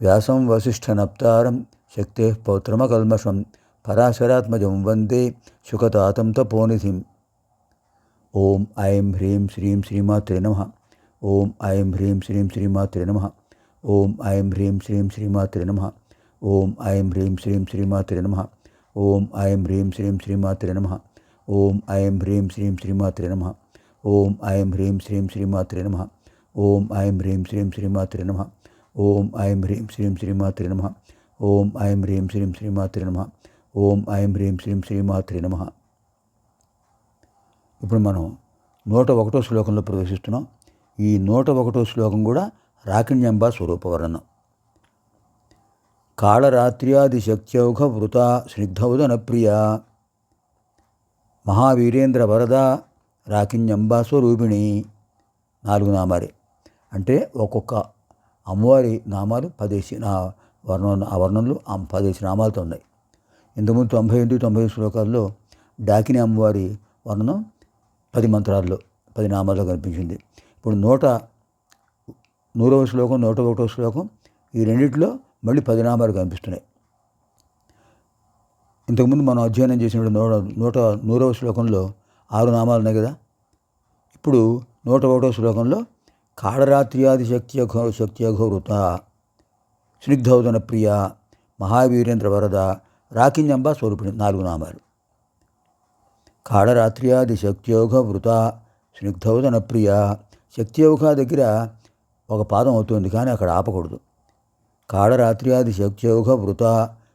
వ్యాసం వసిష్ఠనప్తారం శక్తే పౌత్రమకల్మషం పరాశరాత్మజం వందే సుఖతాతం తపోనిధిం. ఓం ఐం హ్రీం శ్రీం శ్రీమాత్రే నమ. ఓం ఐం హ్రీం శ్రీం శ్రీమాత్రే నమ. ఓం ఐం హ్రీం శ్రీం శ్రీమాత్రే నమ. ఓం ఐం హ్రీం శ్రీం శ్రీమాత్రే నమ. ఓం ఐం హ్రీం శ్రీం శ్రీమాత్రే నమ. ఓం ఐం హ్రీం శ్రీం శ్రీమాత్రే నమ. ఓం ఐం హ్రీం శ్రీం శ్రీమాత్రే నమ. ఓం ఐం హ్రీం శ్రీం శ్రీమాత్రే నమ. ఓం ఐం హ్రీం శ్రీం శ్రీమాత్రి నమ. ఓం ఐం హ్రీం శ్రీం శ్రీమాత్రి నమ. ఓం ఐం హ్రీం శ్రీం శ్రీమాత్రి నమ. ఇప్పుడు మనం నూట ఒకటో శ్లోకంలో ప్రవేశిస్తున్నాం. ఈ నూట ఒకటో శ్లోకం కూడా రాకిణ్యంబ స్వరూపవర్ణనం. కాళరాత్ర్యాది శక్త్యౌఘ వృత స్నిగ్ధౌదన ప్రియ మహావీరేంద్ర వరద రాకిణ్యంబ స్వరూపిణి. నాలుగు నామారే అంటే ఒక్కొక్క అమ్మవారి నామాలు పదేసి నా వర్ణం ఆ వర్ణంలో పదేసి నామాలతో ఉన్నాయి. ఇంతకుముందు తొంభై ఎనిమిది తొంభై శ్లోకాల్లో డాకిని అమ్మవారి వర్ణనం పది మంత్రాల్లో పది నామాల్లో కనిపించింది. ఇప్పుడు నూట నూరవ శ్లోకం నూట ఒకటో శ్లోకం ఈ రెండిట్లో మళ్ళీ పది నామాలు కనిపిస్తున్నాయి. ఇంతకుముందు మనం అధ్యయనం చేసిన నూట నూట నూరవ శ్లోకంలో ఆరు నామాలు ఉన్నాయి కదా. ఇప్పుడు నూట ఒకటో శ్లోకంలో కాళరాత్ర్యాది శక్తి శక్తి స్నిగ్ధౌదన ప్రియ మహావీరేంద్ర వరద రాకింజంబ స్వరూపిణి నాలుగు నామాలు. కాళరాత్ర్యాది శక్త్యోగ వృత స్నిగ్ధౌదన ప్రియ శక్తియోగ దగ్గర ఒక పాదం అవుతుంది కానీ అక్కడ ఆపకూడదు. కాళరాత్ర్యాది శక్త్యోగ వృత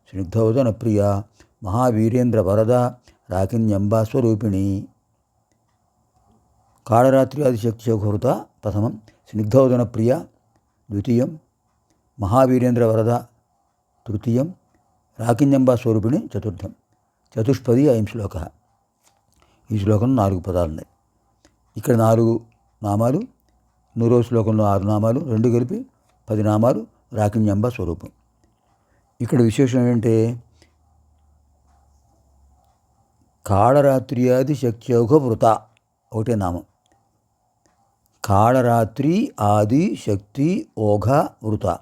స్నిగ్ధౌదన ప్రియ మహావీరేంద్ర వరద రాకిన్యంబ స్వరూపిణి. కాళరాత్ర్యాది శక్త్యోగ వృత ప్రథమం. స్నిగ్ధోదన ప్రియ ద్వితీయం మహావీరేంద్ర వరద తృతీయం రాకిన్యంబ స్వరూపిణి చతుర్థం. చతుష్పది అయం శ్లోక. ఈ శ్లోకం నాలుగు పదాలు ఉన్నాయి. ఇక్కడ నాలుగు నామాలు నూరో శ్లోకంలో ఆరు నామాలు రెండు కలిపి పది నామాలు రాకింజంబ స్వరూపం. ఇక్కడ విశేషం ఏంటంటే కాళరాత్ర్యాది శక్త్యోగ వృత ఒకటే నామం. కాళరాత్రి ఆది శక్తి ఓఘ వృత.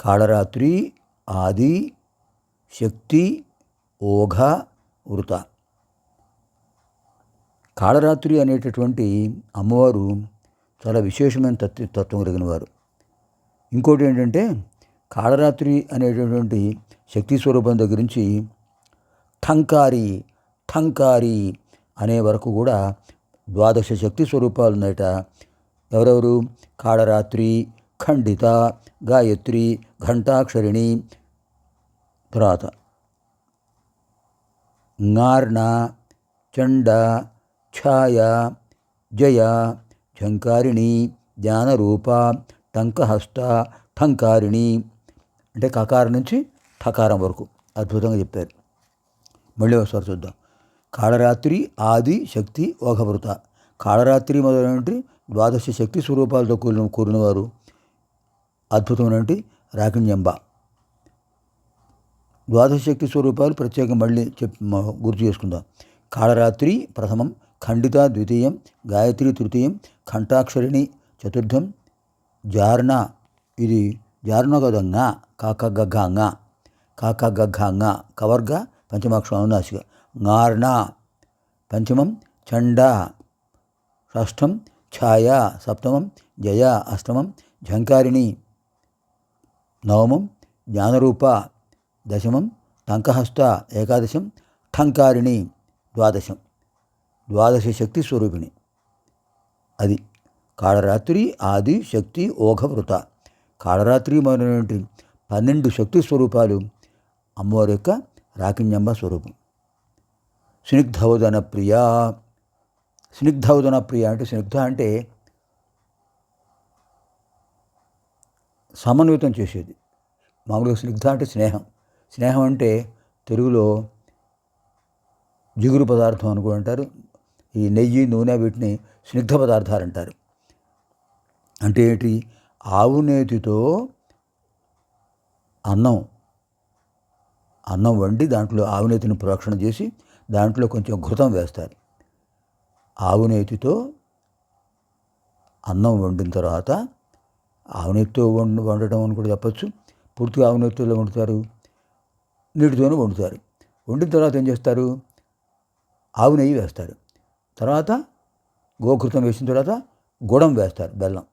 కాళరాత్రి ఆది శక్తి ఓఘ వృత. కాళరాత్రి అనేటటువంటి అమ్మవారు చాలా విశేషమైన తత్వ తత్వం కలిగిన వారు ఇంకోటి ఏంటంటే కాళరాత్రి అనేటటువంటి శక్తి స్వరూపం దగ్గర నుంచి ఠంకారి ఠంకారి అనే వరకు కూడా ద్వాదశ శక్తి స్వరూపాలు ఉన్నాయట ఎవరెవరు? కాళరాత్రి ఖండిత గాయత్రి ఘంటాక్షరిణి తర్వాత ంగార్ణ చండ ఛాయ జయ ఝంకారిణి జ్ఞానరూప టంకహస్త ఠంకారిణి. అంటే కకారం నుంచి ఠకారం వరకు. అద్భుతంగా చెప్పారు. మళ్ళీ ఒకసారి చూద్దాం. కాళరాత్రి ఆది శక్తి ఓఘవృత కాళరాత్రి మొదలైనటువంటి ద్వాదశ శక్తి స్వరూపాలతో కూడిన కూడినవారు. అద్భుతమైనటువంటి రాకిణ్యంబ. ద్వాదశ శక్తి స్వరూపాలు ప్రత్యేకం మళ్ళీ చెప్ గుర్తు చేసుకుందాం. కాళరాత్రి ప్రథమం ఖండిత ద్వితీయం గాయత్రి తృతీయం కంఠాక్షరిణి చతుర్థం జార్ణ. ఇది జార్ణ కదంగా కాక గగ్గాంగా కాక గగ్గాంగా కవర్గ పంచమాక్షరం అనునాసిక. ఘార్ణ పంచమం చండ షష్ఠం ఛాయ సప్తమం జయ అష్టమం ఝంకారిణి నవమం జ్ఞానరూప దశమం టంకహస్త ఏకాదశం ఠంకారిణి ద్వాదశం ద్వాదశ శక్తి స్వరూపిణి అది. కాళరాత్రి ఆది శక్తి ఓఘవృత కాళరాత్రి మొదలైనటువంటి పన్నెండు శక్తి స్వరూపాలు అమ్మవారి యొక్క రాకిణ్యంబ స్వరూపం. స్నిగ్ధౌదన ప్రియ స్నిగ్ధౌదన ప్రియ అంటే స్నిగ్ధ అంటే సమన్వితం చేసేది. మామూలుగా స్నిగ్ధ అంటే స్నేహం. స్నేహం అంటే తెలుగులో జిగురు పదార్థం అని కూడా అంటారు. ఈ నెయ్యి నూనె వీటిని స్నిగ్ధ పదార్థాలు అంటారు. అంటే ఏంటి? ఆవు నేతితో అన్నం అన్నం వండి దాంట్లో ఆవు నేతిని ప్రోక్షణ చేసి దాంట్లో కొంచెం ఘృతం వేస్తారు. ఆవునేతితో అన్నం వండిన తర్వాత ఆవు నేతితో వండటం అని కూడా చెప్పచ్చు. పూర్తిగా ఆవు వండుతారు. నీటితోనూ వండుతారు. వండిన తర్వాత ఏం చేస్తారు? ఆవు నెయ్యి వేస్తారు. తర్వాత గోకృతం వేసిన తర్వాత గుడం వేస్తారు బెల్లం.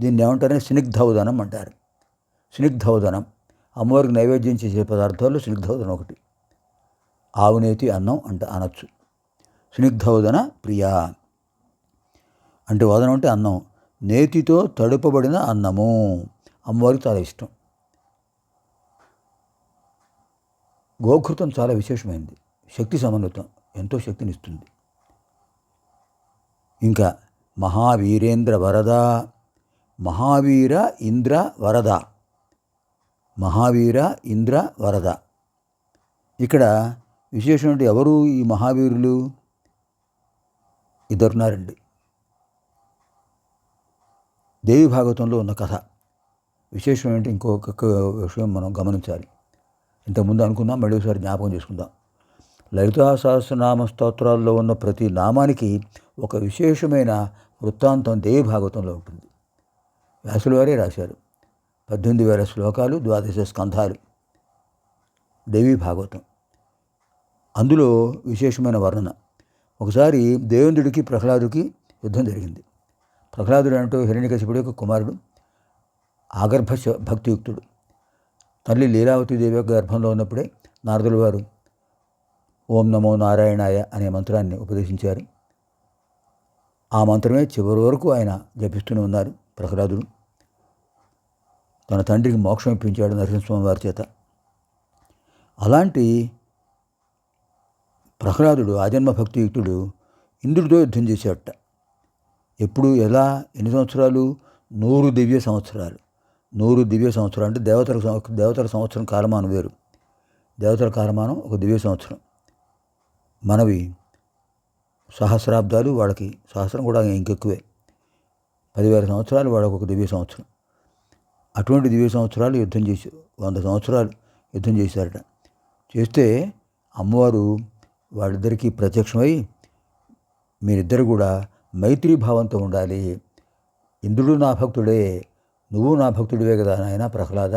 దీన్ని ఏమంటారంటే స్నిగ్ధౌదనం అంటారు. స్నిగ్ధౌదనం అమ్మవారికి నైవేద్యం చేసే పదార్థాలు స్నిగ్ధౌదనం ఒకటి. ఆవునేతి అన్నం అంట అనొచ్చు. స్నిగ్ధవదన ప్రియా. అంటే వదనం అంటే అన్నం. నేతితో తడుపబడిన అన్నము. అమ్మవారికి చాలా ఇష్టం. గోకృతం చాలా విశేషమైంది. శక్తి సమన్వితం. ఎంతో శక్తినిస్తుంది. ఇంకా మహావీరేంద్ర వరద. మహావీర ఇంద్ర వరద. మహావీర ఇంద్ర వరద. ఇక్కడ విశేషం అంటే ఎవరు ఈ మహావీరులు? ఇద్దరున్నారండి దేవి భాగవతంలో ఉన్న కథ. విశేషం ఏంటి ఇంకొక విషయం మనం గమనించాలి. ఇంతకుముందు అనుకుందాం మళ్ళీ ఒకసారి జ్ఞాపకం చేసుకుందాం. లలితా సహస్రనామ స్తోత్రాల్లో ఉన్న ప్రతి నామానికి ఒక విశేషమైన వృత్తాంతం దేవి భాగవతంలో ఉంటుంది. వ్యాసుల వారే రాశారు. పద్దెనిమిది వేల శ్లోకాలు ద్వాదశ స్కంధాలు. దేవి భాగవతం. అందులో విశేషమైన వర్ణన. ఒకసారి దేవేంద్రుడికి ప్రహ్లాదుడికి యుద్ధం జరిగింది. ప్రహ్లాదుడు అంటూ హిరణ్యకశిపుడు యొక్క కుమారుడు ఆగర్భ భక్తియుక్తుడు. తల్లి లీలావతి దేవి యొక్క గర్భంలో ఉన్నప్పుడే నారదుల వారు ఓం నమో నారాయణాయ అనే మంత్రాన్ని ఉపదేశించారు. ఆ మంత్రమే చివరి వరకు ఆయన జపిస్తూనే ఉన్నారు ప్రహ్లాదుడు. తన తండ్రికి మోక్షం ఇప్పించాడు నరసింహస్వామి వారి చేత. అలాంటి ప్రహ్లాదుడు ఆజన్మ భక్తియుక్తుడు ఇంద్రుడితో యుద్ధం చేసేట ఎప్పుడు ఎలా ఎన్ని సంవత్సరాలు? నూరు దివ్య సంవత్సరాలు. నూరు దివ్య సంవత్సరాలు అంటే దేవతల దేవతల సంవత్సరం కాలమానం వేరు. దేవతల కాలమానం ఒక దివ్య సంవత్సరం. మనవి సహస్రాబ్దాలు వాళ్ళకి సహస్రం కూడా ఇంకెక్కువే. పదివేల సంవత్సరాలు వాళ్ళకు ఒక దివ్య సంవత్సరం. అటువంటి దివ్య సంవత్సరాలు యుద్ధం చేసి వంద సంవత్సరాలు యుద్ధం చేశారట. చేస్తే అమ్మవారు వాళ్ళిద్దరికీ ప్రత్యక్షమై మీరిద్దరు కూడా మైత్రీభావంతో ఉండాలి. ఇంద్రుడు నా భక్తుడే నువ్వు నా భక్తుడివే కదా నాయన ప్రహ్లాద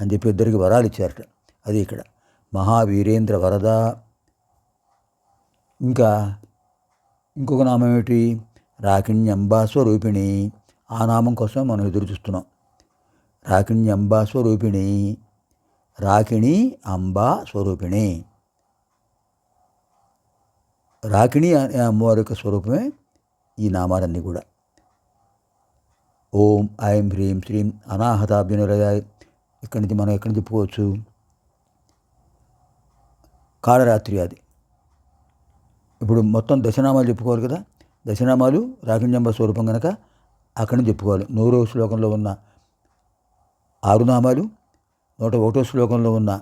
అని చెప్పి ఇద్దరికి వరాలు ఇచ్చారట. అది ఇక్కడ. మహావీరేంద్ర వరద. ఇంకా ఇంకొక నామం ఏమిటి? రాకిణ్యంబా స్వరూపిణి. ఆ నామం కోసం మనం ఎదురు చూస్తున్నాం. రాకిణ్యంబా స్వరూపిణి. రాకిణి అంబా స్వరూపిణి. రాకిణి అనే అమ్మవారి యొక్క స్వరూపమే ఈ నామాలన్నీ కూడా. ఓం ఐం హ్రీం శ్రీం అనాహతాభ్యునిలయాయ్ ఇక్కడి నుంచి మనం ఎక్కడి నుంచి చెప్పుకోవచ్చు? కాళరాత్రి అది. ఇప్పుడు మొత్తం దశనామాలు చెప్పుకోవాలి కదా? దశనామాలు రాకిణ్యంబ స్వరూపం కనుక అక్కడి నుంచి చెప్పుకోవాలి. నూరో శ్లోకంలో ఉన్న ఆరు నామాలు నూట ఒకటో శ్లోకంలో ఉన్న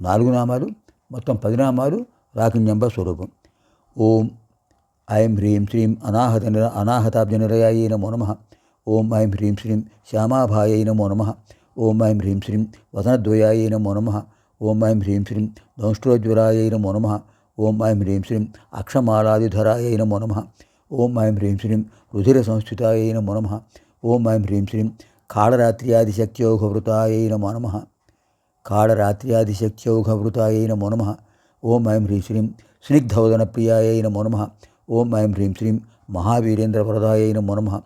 నాలుగు నామాలు మొత్తం పది నామాలు రాకిణ్యంబ స్వరూపం. ఓం ఐం హ్రీం శ్రీం అనాహత నిర అనాహతాబ్జ నిరయాయ నమో నమ. ఓం ఐం హ్రీం శ్రీం శ్యామాభాయై నమో నమ. ఓం ఐం హ్రీం శ్రీం వసనద్వయాయ నమో నమ. ఓం ఐం హ్రీం శ్రీం దంష్ట్రోజ్వరాయ నమో నమ. ఓం ఐం హ్రీం శ్రీం అక్షమాలాదిధరాయ నమో నమ. ఓం ఐం హ్రీం శ్రీం రుధిర సంస్థితాయ నమో నమ. ఓం ఐం హ్రీం శ్రీం కాళరాత్ర్యాదిశక్త్యౌఘవృతాయ నమో నమ. కాళరాత్ర్యాదిశక్త్యౌఘవృతాయ నమో నమ. ఓం ఐం హ్రీం శ్రీం స్నిగ్ధవదనప్రియాయ నమో నమ. ఓం ఐం హ్రీం శ్రీం మహావీరేంద్రవరదాయ నమో నమ.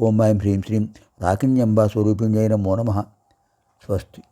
ఓం ఐం హ్రీం శ్రీం రాకిణ్యంబా స్వరూపిణ్యై నమో నమ. స్వస్తి.